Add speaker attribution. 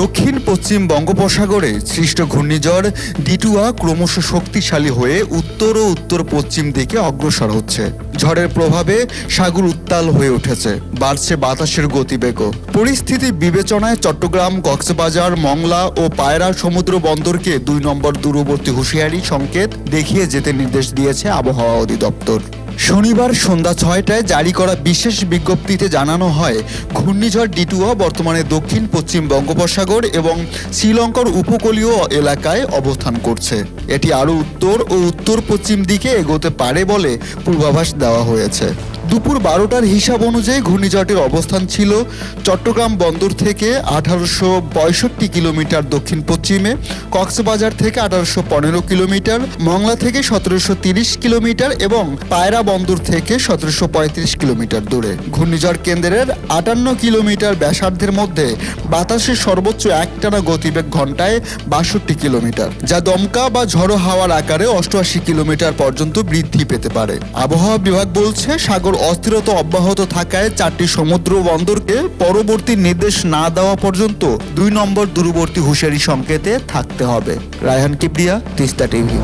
Speaker 1: দক্ষিণ পশ্চিম বঙ্গোপসাগরে সৃষ্ট ঘূর্ণিঝড় ডিটুয়া ক্রমশ শক্তিশালী হয়ে উত্তর ও উত্তর পশ্চিম দিকে অগ্রসর হচ্ছে। ঝড়ের প্রভাবে সাগর উত্তাল হয়ে উঠেছে। বাড়ছে বাতাসের গতিবেগও। পরিস্থিতি বিবেচনায় চট্টগ্রাম, কক্সবাজার, মংলা ও পায়রা সমুদ্র বন্দরকে দুই নম্বর দূরবর্তী হুঁশিয়ারি সংকেত দেখিয়ে যেতে নির্দেশ দিয়েছে আবহাওয়া অধিদপ্তর। শনিবার সন্ধ্যা ছয়টায় জারি করা বিশেষ বিজ্ঞপ্তিতে জানানো হয়, ঘূর্ণিঝড় ডিটুয়া বর্তমানে দক্ষিণ, পশ্চিম বঙ্গোপসাগর এবং শ্রীলঙ্কার উপকূলীয় এলাকায় অবস্থান করছে। এটি আরও উত্তর ও উত্তর পশ্চিম দিকে এগোতে পারে বলে পূর্বাভাস দেওয়া হয়েছে। দুপুর বারোটার হিসাব অনুযায়ী ঘূর্ণিঝড়টির অবস্থান ছিল চট্টগ্রাম বন্দর থেকে আঠারোশো পঁয়ষট্টি কিলোমিটার দক্ষিণ পশ্চিমে কক্সবাজার থেকে আঠারোশো পনেরো কিলোমিটার, মংলা থেকে সতেরোশো তিরিশ কিলোমিটার এবং পায়রা বন্দর থেকে সতেরোশো পঁয়ত্রিশ কিলোমিটার দূরে। ঘূর্ণিঝড় কেন্দ্রের আটান্ন কিলোমিটার ব্যাসার্ধের মধ্যে বাতাসের সর্বোচ্চ একটানা গতিবেগ ঘন্টায় বাষট্টি কিলোমিটার, যা দমকা বা ঝড়ো হাওয়ার আকারে অষ্টআশি কিলোমিটার পর্যন্ত বৃদ্ধি পেতে পারে। আবহাওয়া বিভাগ বলছে, সাগর অস্থিরতা অব্যাহত থাকায় চারটি সমুদ্র বন্দরকে পরবর্তী নির্দেশ না দেওয়া পর্যন্ত দুই নম্বর দূরবর্তী হুঁশিয়ারি সংকেতে থাকতে হবে। রায়হান কিপ্রিয়া তিস্তা টিভি।